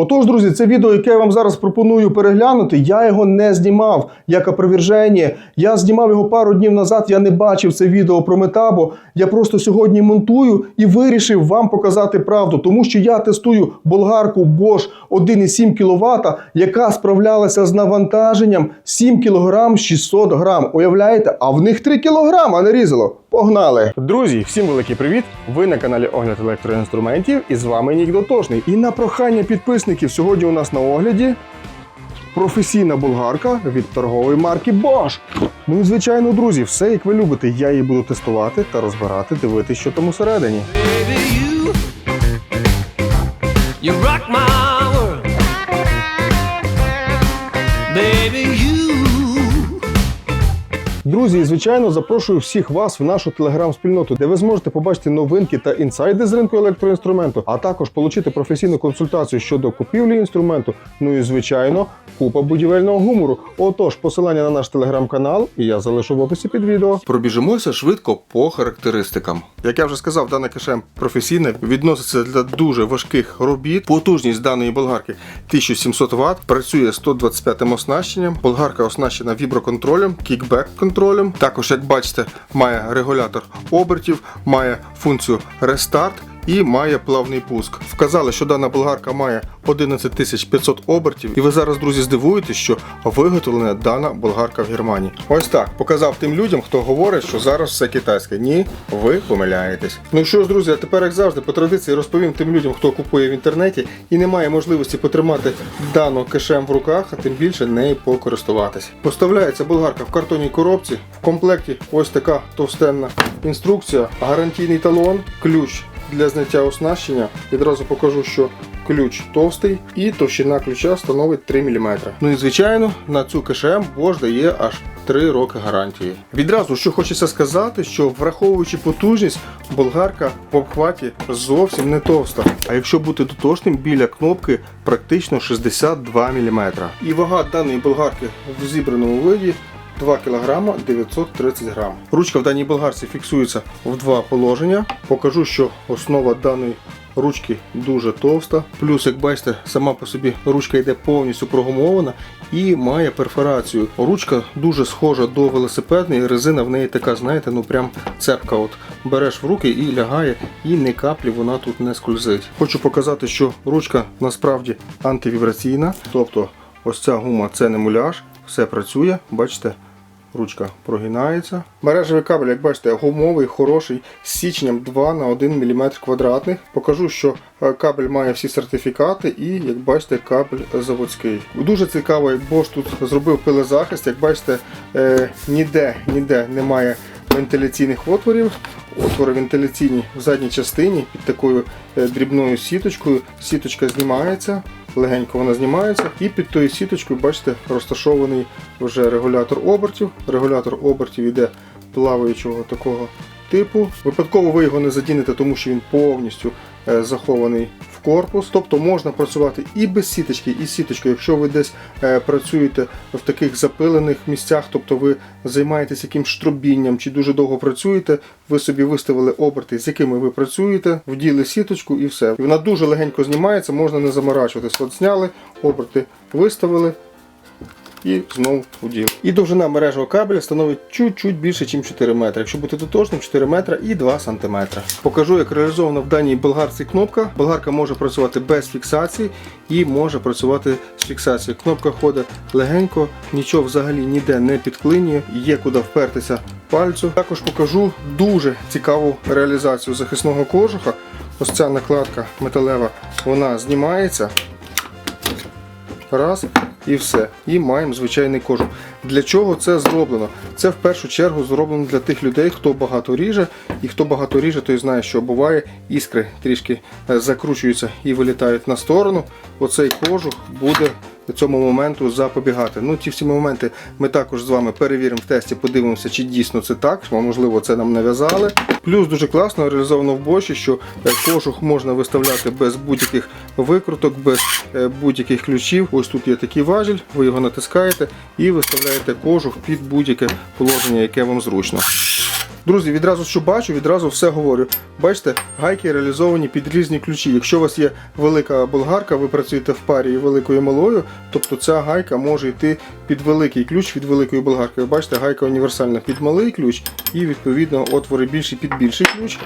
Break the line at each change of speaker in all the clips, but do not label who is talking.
Отож, друзі, це відео, яке я вам зараз пропоную переглянути, я його не знімав як опроверження. Я знімав його пару днів назад. Я не бачив це відео про метабо. Я просто сьогодні монтую і вирішив вам показати правду, тому що я тестую болгарку Bosch 1,7 кВт, яка справлялася з навантаженням 7 кг 600 грам. Уявляєте? А в них 3 кг, а не різало. Погнали! Друзі, всім великий привіт! Ви на каналі Огляд електроінструментів і з вами Нік Дотошний. І на прохання підписників сьогодні у нас на огляді професійна болгарка від торгової марки Bosch. Ну і звичайно, друзі, все як ви любите. Я її буду тестувати та розбирати, дивитися, що там усередині.
Baby, you, you rock my
Друзі, і звичайно, запрошую всіх вас в нашу телеграм-спільноту, де ви зможете побачити новинки та інсайди з ринку електроінструменту, а також отримати професійну консультацію щодо купівлі інструменту. Ну і звичайно, купа будівельного гумору. Отож, посилання на наш телеграм-канал, і я залишу в описі під відео. Пробіжимося швидко по характеристикам. Як я вже сказав, дане кешем професійне відноситься для дуже важких робіт. Потужність даної болгарки 1700 Вт, працює 125 оснащенням. Болгарка оснащена віброконтролем, кікбек контролем. Також, як бачите, має регулятор обертів, має функцію рестарт. І має плавний пуск. Вказали, що дана болгарка має 11500 обертів, і ви зараз, друзі, здивуєтесь, що виготовлена дана болгарка в Германії. Ось так показав тим людям, хто говорить, що зараз все китайське. Ні, ви помиляєтесь. Ну що ж, друзі, а тепер, як завжди, по традиції розповім тим людям, хто купує в інтернеті і не має можливості потримати дану кешем в руках, а тим більше нею покористуватись. Поставляється болгарка в картонній коробці. В комплекті ось така товстенна інструкція, гарантійний талон, ключ для зняття оснащення. Відразу покажу, що ключ товстий і товщина ключа становить 3 мм. Ну і звичайно, на цю КШМ Bosch дає аж 3 роки гарантії. Відразу що хочеться сказати, що враховуючи потужність, болгарка в обхваті зовсім не товста. А якщо бути дотошним, біля кнопки практично 62 мм. І вага даної болгарки в зібраному виді 2 кг 930 грам. Ручка в даній болгарці фіксується в два положення. Покажу, що основа даної ручки дуже товста. Плюс, як бачите, сама по собі ручка йде повністю прогумована і має перфорацію. Ручка дуже схожа до велосипедної, резина в неї така, знаєте, ну прям цепка. От береш в руки і лягає, і ні каплі вона тут не скользить. Хочу показати, що ручка насправді антивібраційна, тобто ось ця гума це не муляж, все працює, бачите. Ручка прогинається. Мережевий кабель, як бачите, гумовий, хороший, з січням 2 на 1 мм квадратний. Покажу, що е, кабель має всі сертифікати і, як бачите, кабель заводський. Дуже цікаво, як Bosch тут зробив пилезахист. Як бачите, е, ніде, ніде немає вентиляційних отворів. Отвори вентиляційні в задній частині під такою е, дрібною сіточкою. Сіточка знімається, легенько вона знімається, і під тою сіточкою, бачите, розташований вже регулятор обертів. Регулятор обертів іде плаваючого такого типу. Випадково ви його не задінете, тому що він повністю захований в корпус. Тобто можна працювати і без сіточки, і з сіточкою. Якщо ви десь е, працюєте в таких запилених місцях, тобто ви займаєтесь якимсь штробінням чи дуже довго працюєте, ви собі виставили оберти, з якими ви працюєте, вділи сіточку і все. І вона дуже легенько знімається, можна не заморачуватись. От зняли, оберти виставили і знову уділ. І довжина мережного кабеля становить чуть-чуть більше, ніж 4 метри. Якщо бути дотошним, 4 метри і 2 см. Покажу, як реалізована в даній болгарці кнопка. Болгарка може працювати без фіксації і може працювати з фіксацією. Кнопка ходить легенько, нічого взагалі ніде не підклинює, є куди впертися пальцю. Також покажу дуже цікаву реалізацію захисного кожуха. Ось ця накладка металева, вона знімається. Раз і все. І маємо звичайний кожух. Для чого це зроблено? Це в першу чергу зроблено для тих людей, хто багато ріже, і хто багато ріже, той знає, що буває, іскри трішки е, закручуються і вилітають на сторону. Оцей кожух буде цьому моменту запобігати. Ну, ті всі моменти ми також з вами перевіримо в тесті, подивимося, чи дійсно це так, можливо це нам нав'язали. Плюс дуже класно реалізовано в боші, що е, кожух можна виставляти без будь-яких викруток, без е, будь-яких ключів. Ось тут є такий важіль, ви його натискаєте і виставляєте кожух під будь-яке положення, яке вам зручно. Друзі, відразу що бачу, відразу все говорю. Бачите, гайки реалізовані під різні ключі. Якщо у вас є велика болгарка, ви працюєте в парі великою малою, тобто ця гайка може йти під великий ключ від великої болгарки. Ви бачите, гайка універсальна під малий ключ і відповідно отвори більші під більший ключ.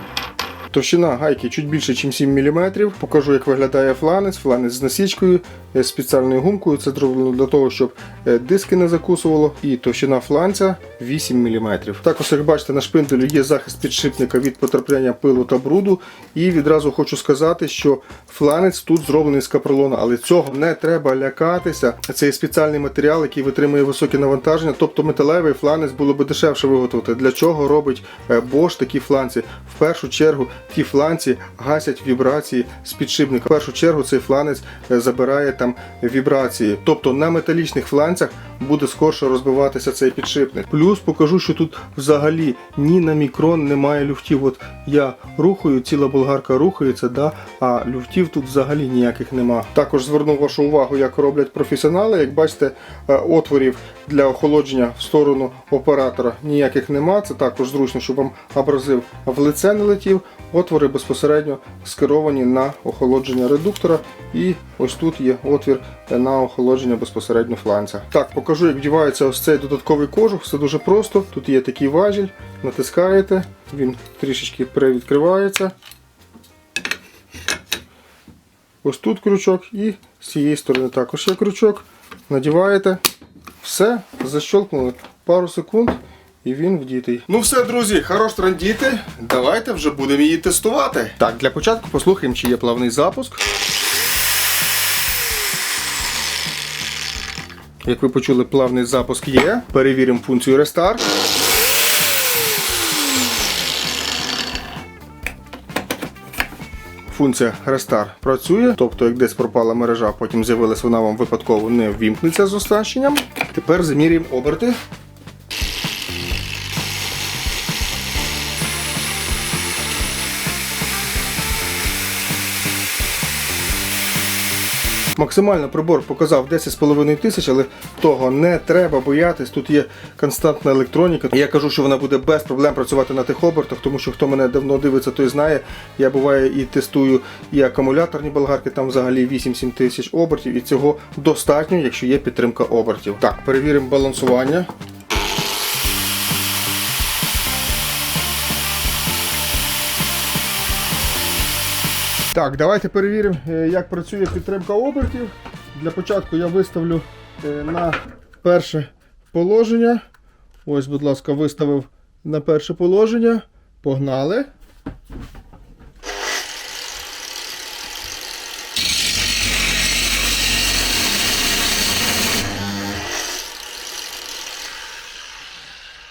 Товщина гайки чуть більше, ніж 7 мм. Покажу, як виглядає фланець. Фланець з насічкою, е, з спеціальною гумкою. Це зроблено для того, щоб е, диски не закусувало. І товщина фланця 8 мм. Також, як бачите, на шпинделю є захист підшипника від потрапляння пилу та бруду. І відразу хочу сказати, що фланець тут зроблений з капролона, але цього не треба лякатися. Це є спеціальний матеріал, який витримує високі навантаження. Тобто металевий фланець було би дешевше виготовити. Для чого робить е, Bosch такі фланці? В першу чергу ті фланці гасять вібрації з підшипника. В першу чергу цей фланець е, забирає там вібрації. Тобто на металічних фланцях буде скорше розбиватися цей підшипник. Плюс покажу, що тут взагалі ні на мікрон немає люфтів. От я рухаю, ціла болгарка рухається, да, а люфтів тут взагалі ніяких нема. Також зверну вашу увагу, як роблять професіонали. Як бачите, е, отворів для охолодження в сторону оператора ніяких нема. Це також зручно, щоб вам абразив в лице не летів. Отвори безпосередньо скеровані на охолодження редуктора. І ось тут є отвір на охолодження безпосередньо фланця. Так, покажу, як вдівається ось цей додатковий кожух. Все дуже просто. Тут є такий важіль, натискаєте, він трішечки привідкривається. Ось тут крючок і з цієї сторони також є крючок. Надіваєте. Все, защелкнули пару секунд і він вдітий. Ну все, друзі, хорош трандіти. Давайте вже будемо її тестувати. Так, для початку послухаємо, чи є плавний запуск. Як ви почули, плавний запуск є. Перевіримо функцію Restart. Функція Restart працює, тобто як десь пропала мережа, потім з'явилась вона вам випадково не ввімкнеться з оснащенням. Тепер замірюємо оберти. Максимально прибор показав 10,5 тисяч, але того не треба боятись. Тут є константна електроніка. Я кажу, що вона буде без проблем працювати на тих обертах, тому що хто мене давно дивиться, той знає. Я буває і тестую і акумуляторні болгарки, там взагалі 8-7 тисяч обертів, і цього достатньо, якщо є підтримка обертів. Так, перевіримо балансування. Так, давайте перевіримо, е, як працює підтримка обертів. Для початку я виставлю е, на перше положення. Ось, будь ласка, виставив на перше положення. Погнали.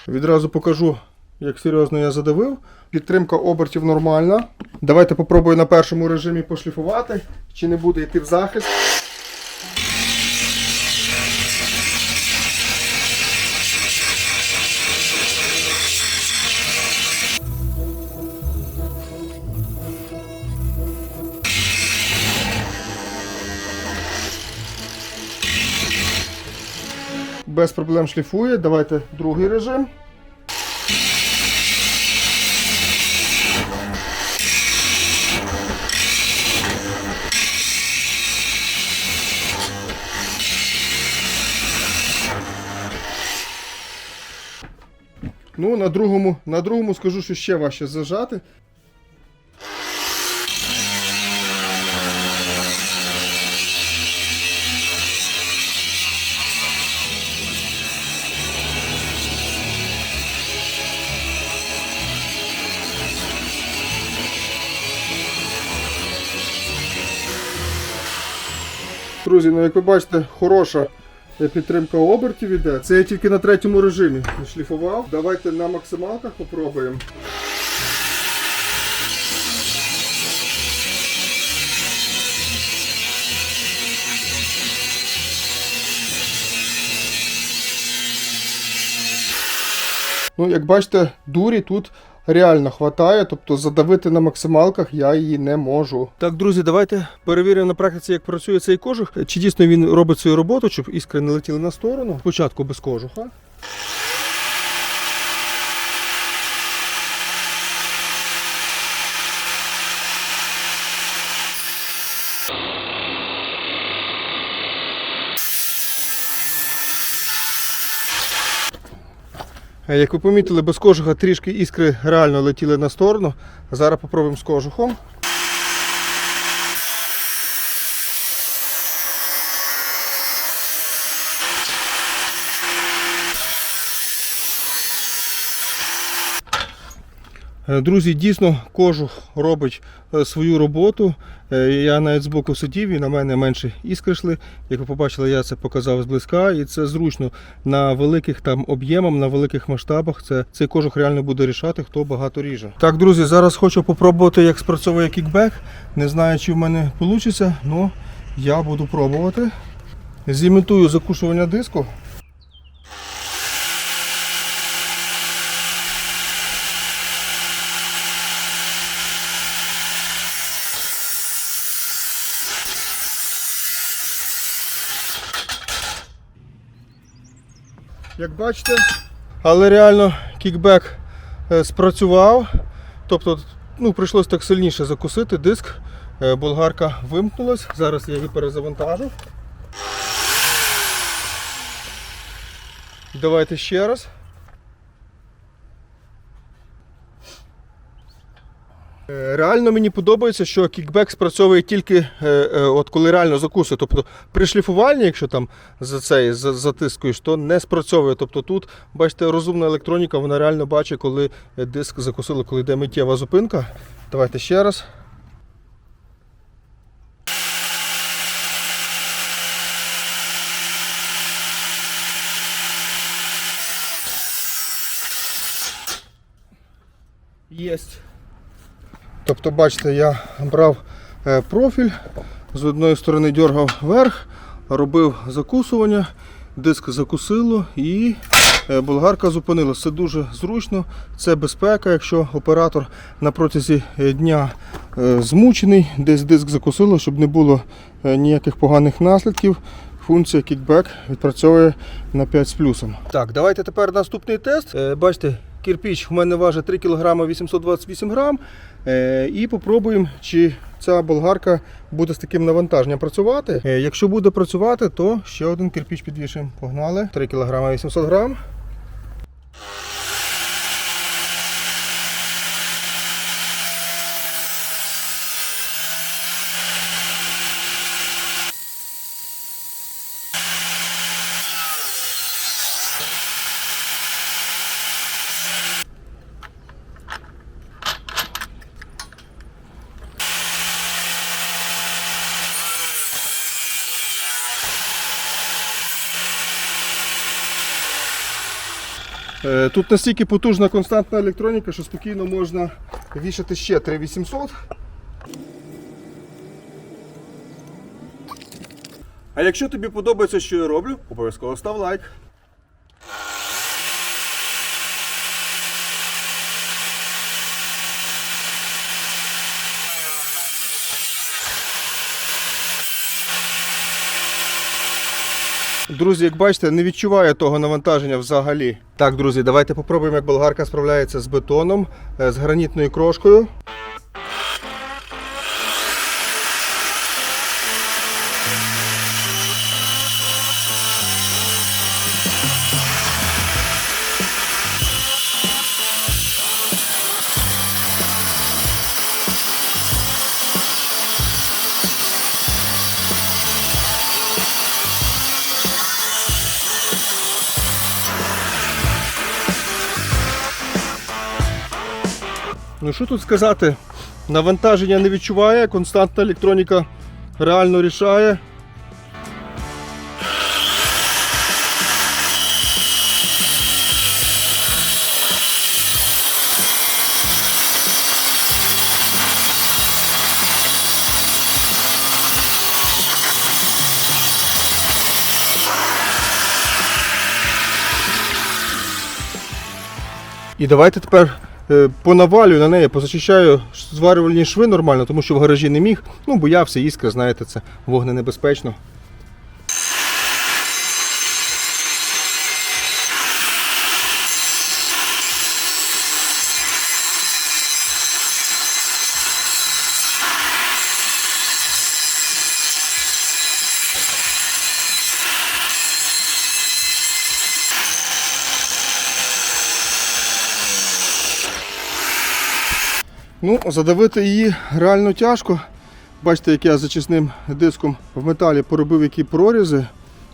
Відразу покажу, як серйозно я задавив. Підтримка обертів нормальна. Давайте попробую на першому режимі пошліфувати, чи не буде йти в захист. Без проблем шліфує. Давайте другий режим. Ну, на другому, на другому скажу, що ще важче зажати. Друзі, ну як ви бачите, хороша підтримка обертів іде. Це я тільки на третьому режимі шліфував. Давайте на максималках попробуємо. Ну, як бачите, дурі тут реально хватає, тобто задавити на максималках я її не можу. Так, друзі, давайте перевіримо на практиці, як працює цей кожух. Чи дійсно він робить свою роботу, щоб іскри не летіли на сторону. Спочатку без кожуха. Як ви помітили, без кожуха трішки іскри реально летіли на сторону. Зараз попробуємо з кожухом. Друзі, дійсно кожух робить е, свою роботу. Е, Я навіть збоку сидів і на мене менше іскри йшли. Як ви побачили, я це показав зблизька, і це зручно на великих там об'ємах, на великих масштабах. Це цей кожух реально буде рішати, хто багато ріже. Так, друзі, зараз хочу попробувати, як спрацьовує кікбек. Не знаю, чи в мене вийде, але я буду пробувати. Зімітую закушування диску. Як бачите, але реально кікбек е, спрацював. Тобто, ну, прийшлось так сильніше закусити диск. Е, Болгарка вимкнулась. Зараз я її перезавантажу. Давайте ще раз. Реально мені подобається, що кікбек спрацьовує тільки е, е, от коли реально закусує. Тобто при шліфуванні, якщо там за цей за- затискуєш, то не спрацьовує. Тобто тут, бачите, розумна електроніка, вона реально бачить, коли е, диск закусили, коли йде миттєва зупинка. Давайте ще раз. Єсть. Тобто, бачите, я брав е, профіль, з одної сторони дергав вверх, робив закусування, диск закусило і е, болгарка зупинилася. Це дуже зручно, це безпека. Якщо оператор на протязі е, дня змучений, десь диск закусило, щоб не було ніяких поганих наслідків. Функція кікбек відпрацьовує на 5 з плюсом. Так, давайте тепер наступний тест. Бачите, кирпіч в мене важить 3 кг 828 грам. Е, І попробуємо, чи ця болгарка буде з таким навантаженням працювати. Е, Якщо буде працювати, то ще один кирпіч підвішуємо. Погнали. 3 кг 800 грам. Тут настільки потужна константна електроніка, що спокійно можна вішати ще 3800. А якщо тобі подобається, що я роблю, обов'язково став лайк. Друзі, як бачите, не відчуває того навантаження взагалі. Так, друзі, давайте попробуємо, як болгарка справляється з бетоном, е, з гранітною крошкою. Ну що тут сказати? Навантаження не відчуває, константна електроніка реально рішає. І давайте тепер понавалюю на неї, позачищаю зварювальні шви нормально, тому що в гаражі не міг. Ну, боявся іскра, знаєте, це вогненебезпечно. Ну, задавити її реально тяжко. Бачите, як я зачисним диском в металі поробив які прорізи.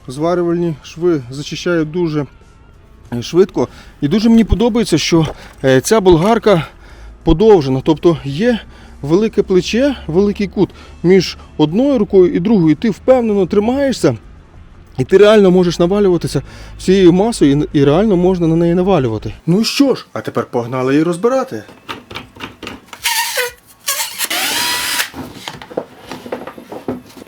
Зварювальні шви зачищаю дуже е, швидко. І дуже мені подобається, що е, ця болгарка подовжена. Тобто є велике плече, великий кут між одною рукою і другою. Ти впевнено тримаєшся. І ти реально можеш навалюватися всією масою і реально можна на неї навалювати. Ну що ж, а тепер погнали її розбирати.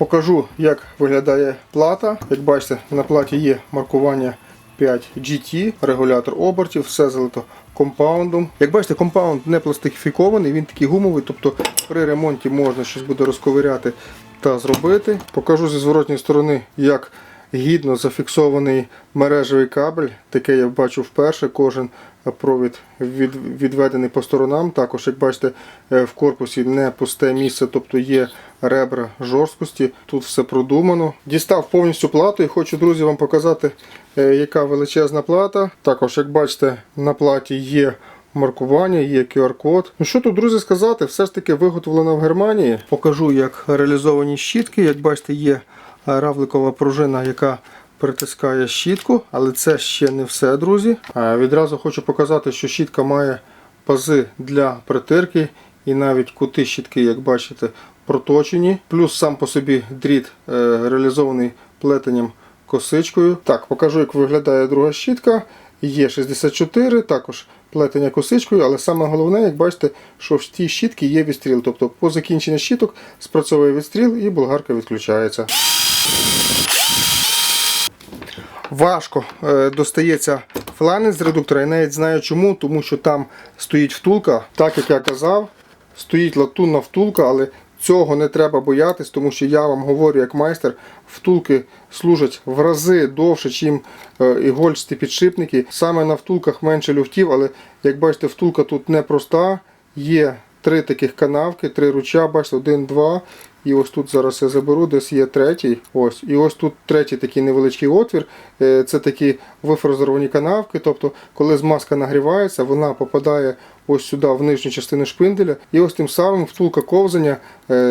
Покажу, як виглядає плата. Як бачите, на платі є маркування 5 GT, регулятор обертів, все залито компаундом. Як бачите, компаунд не пластифікований, він такий гумовий, тобто при ремонті можна щось буде розковиряти та зробити. Покажу зі зворотньої сторони, як гідно зафіксований мережевий кабель. Таке я бачу вперше. Кожен провід від, відведений по сторонам. Також, як бачите, е, в корпусі не пусте місце, тобто є ребра жорсткості. Тут все продумано. Дістав повністю плату і хочу, друзі, вам показати, е, яка величезна плата. Також, як бачите, на платі є. Маркування, є QR-код. Ну що тут, друзі, сказати, все ж таки виготовлено в Германії. Покажу, як реалізовані щітки. Як бачите, є равликова пружина, яка притискає щітку, але це ще не все, друзі. Е, Відразу хочу показати, що щітка має пази для притирки і навіть кути щітки, як бачите, проточені. Плюс сам по собі дріт е, реалізований плетенням косичкою. Так, покажу, як виглядає друга щітка. Є 64, також плетення косичкою, але саме головне, як бачите, що в тій щітці є відстріл. Тобто по закінченні щіток спрацьовує відстріл і болгарка відключається. Важко е, достається фланець з редуктора. Я навіть знаю чому, тому що там стоїть втулка, так як я казав, стоїть латунна втулка, але цього не треба боятись, тому що я вам говорю як майстер, втулки служать в рази довше, ніж ігольчаті підшипники. Саме на втулках менше люфтів, але як бачите, втулка тут непроста. Є три таких канавки, три руча, бачите, один, два. І ось тут зараз я заберу, десь є третій. Ось. І ось тут третій такий невеличкий отвір. Е, Це такі вифрезеровані канавки. Тобто, коли змазка нагрівається, вона попадає ось сюди в нижню частину шпинделя. І ось тим самим втулка ковзання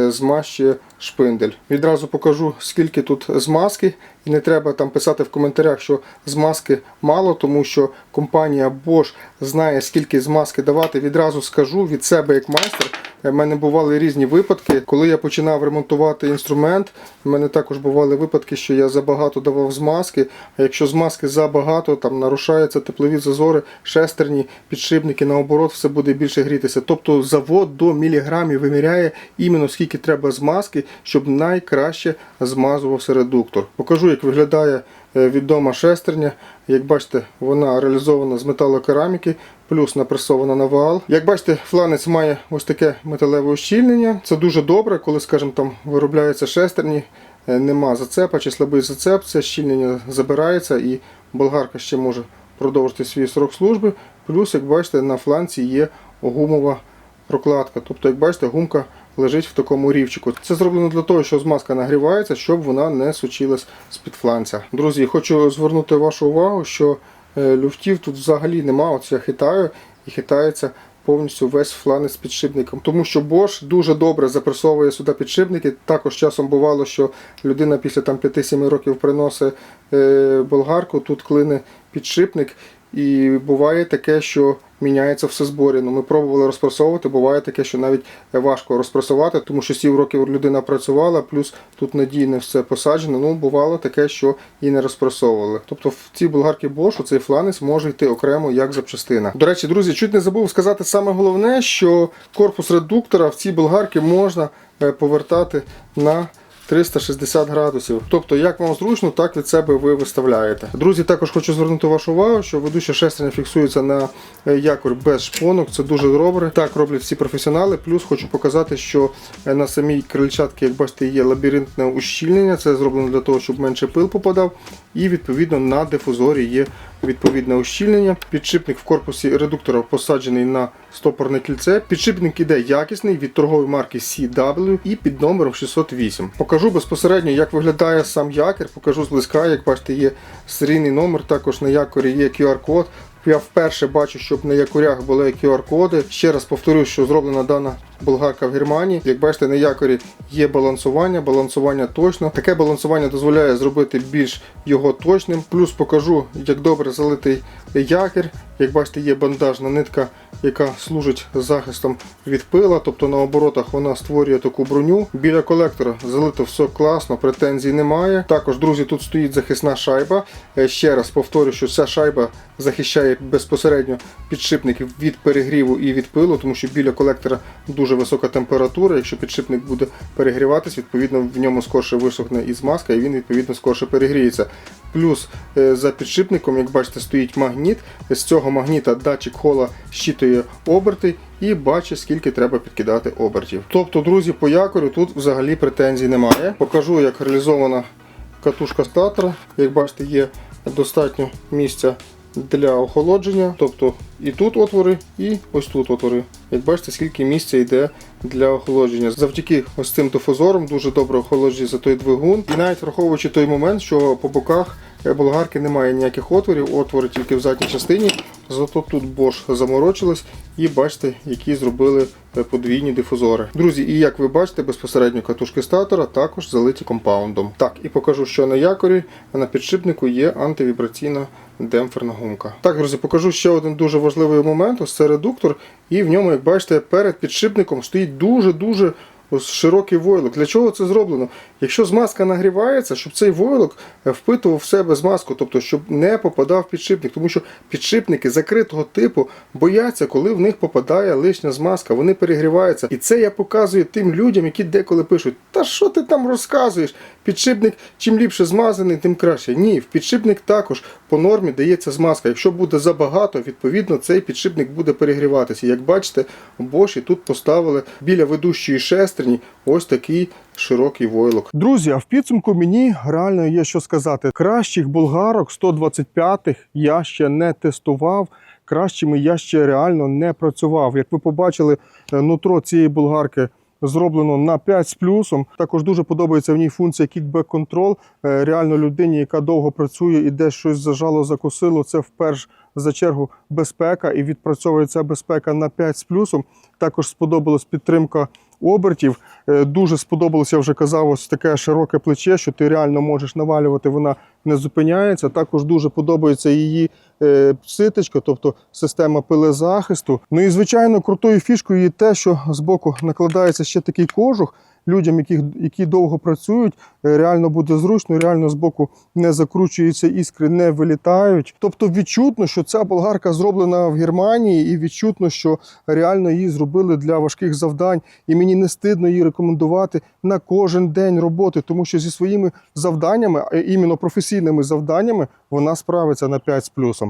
змащує шпиндель. Відразу покажу, скільки тут змазки. І не треба там писати в коментарях, що змазки мало, тому що компанія Bosch знає, скільки змазки давати. Відразу скажу від себе як майстер. У мене бували різні випадки. Коли я починав ремонтувати інструмент, в мене також бували випадки, що я забагато давав змазки. А якщо змазки забагато, там нарушаються теплові зазори, шестерні, підшипники, наоборот, все буде більше грітися. Тобто завод до міліграмів виміряє іменно скільки треба змазки, щоб найкраще змазувався редуктор. Покажу, як виглядає е, відома шестерня. Як бачите, вона реалізована з металокераміки, плюс напресована на вал. Як бачите, фланець має ось таке металеве ущільнення. Це дуже добре, коли, скажімо, там виробляються шестерні, е, нема зацепа чи слабий зацеп, це щільнення забирається і болгарка ще може продовжити свій срок служби. Плюс, як бачите, на фланці є гумова прокладка. Тобто, як бачите, гумка лежить в такому рівчику. Це зроблено для того, що змазка нагрівається, щоб вона не сучилась з-під фланця. Друзі, хочу звернути вашу увагу, що е, люфтів тут взагалі нема. Оце я хитаю і хитається повністю весь фланець з підшипником. Тому що Bosch дуже добре запресовує сюди підшипники. Також часом бувало, що людина після там 5-7 років приносить е, болгарку, тут клине підшипник. І буває таке, що міняється все зборі. Ну, ми пробували розпресовувати, буває таке, що навіть важко розпресувати, тому що 7 років людина працювала, плюс тут надійне все посаджено. Ну, бувало таке, що і не розпресовували. Тобто в цій болгарці Bosch цей фланець може йти окремо як запчастина. До речі, друзі, чуть не забув сказати саме головне, що корпус редуктора в цій болгарці можна е, повертати на 360 градусів. Тобто, як вам зручно, так від себе ви виставляєте. Друзі, також хочу звернути вашу увагу, що ведуча шестерня фіксується на е, якорь без шпонок. Це дуже добре. Так роблять всі професіонали. Плюс хочу показати, що е, на самій крильчатці, як бачите, є лабіринтне ущільнення. Це зроблено для того, щоб менше пил попадав. І відповідно на дифузорі є відповідне ущільнення. Підшипник в корпусі редуктора посаджений на стопорне кільце. Підшипник іде якісний від торгової марки CW і під номером 608. Покажу безпосередньо, як виглядає сам якір. Покажу зблизька. Як бачите, є серійний номер. Також на якорі є QR-код. Я вперше бачу, щоб на якорях були QR-коди. Ще раз повторюю, що зроблена дана болгарка в Германії. Як бачите, на якорі є балансування, балансування точно. Таке балансування дозволяє зробити більш його точним. Плюс покажу, як добре залитий якір. Як бачите, є бандажна нитка, яка служить захистом від пила, тобто на оборотах вона створює таку броню. Біля колектора залито все класно, претензій немає. Також, друзі, тут стоїть захисна шайба. Е, Ще раз повторю, що ця шайба захищає безпосередньо підшипник від перегріву і від пилу, тому що біля колектора дуже висока температура. Якщо підшипник буде перегріватись, відповідно в ньому скорше висохне і змазка, і він відповідно скорше перегріється. Плюс е, за підшипником, як бачите, стоїть магніт. З цього магніта датчик хола щитує оберти і бачить, скільки треба підкидати обертів. Тобто, друзі, по якорю тут взагалі претензій немає. Покажу, як реалізована катушка статора. Як бачите, є достатньо місця для охолодження. Тобто і тут отвори, і ось тут отвори. Як бачите, скільки місця йде для охолодження. Завдяки ось цим дифузорам дуже добре охолоджується той двигун. І навіть враховуючи той момент, що по боках е, болгарки немає ніяких отворів, отвори тільки в задній частині. Зато тут Bosch заморочилась і бачите, які зробили е, подвійні дифузори. Друзі, і як ви бачите, безпосередньо катушки статора також залиті компаундом. Так, і покажу, що на якорі на підшипнику є антивібраційна демпферна гумка. Так, друзі, покажу ще один дуже важливий момент. Ось це редуктор, і в ньому, як бачите, перед підшипником стоїть дуже-дуже ось широкий войлок. Для чого це зроблено? Якщо змазка нагрівається, щоб цей войлок е, впитував в себе змазку, тобто щоб не попадав підшипник, тому що підшипники закритого типу бояться, коли в них попадає лишня змазка, вони перегріваються. І це я показую тим людям, які деколи пишуть: Та що ти там розказуєш? Підшипник чим ліпше змазаний, тим краще. Ні, в підшипник також по нормі дається змазка. Якщо буде забагато, відповідно цей підшипник буде перегріватися. Як бачите, Боші тут поставили біля ведущої шестерні ось такий широкий войлок. Друзі, а в підсумку мені реально є що сказати. Кращих болгарок 125-х я ще не тестував. Кращими я ще реально не працював. Як ви побачили, е, нутро цієї болгарки зроблено на 5 з плюсом. Також дуже подобається в ній функція кікбек контрол. Реально людині, яка довго працює і десь щось зажало, закосило, це вперше за чергу безпека і відпрацьовує ця безпека на 5 з плюсом. Також сподобалась підтримка обертів. Е, Дуже сподобалося, я вже казав, ось таке широке плече, що ти реально можеш навалювати, вона не зупиняється. Також дуже подобається її е, ситочка, тобто система пилезахисту. Ну і звичайно, крутою фішкою є те, що збоку накладається ще такий кожух. Людям, які, які довго працюють, е, реально буде зручно, реально збоку не закручуються іскри, не вилітають. Тобто відчутно, що ця болгарка зроблена в Германії, і відчутно, що реально її зробили для важких завдань. І мені не стидно її рекомендувати на кожен день роботи, тому що зі своїми завданнями, іменно професійними завданнями, вона справиться на 5 з плюсом.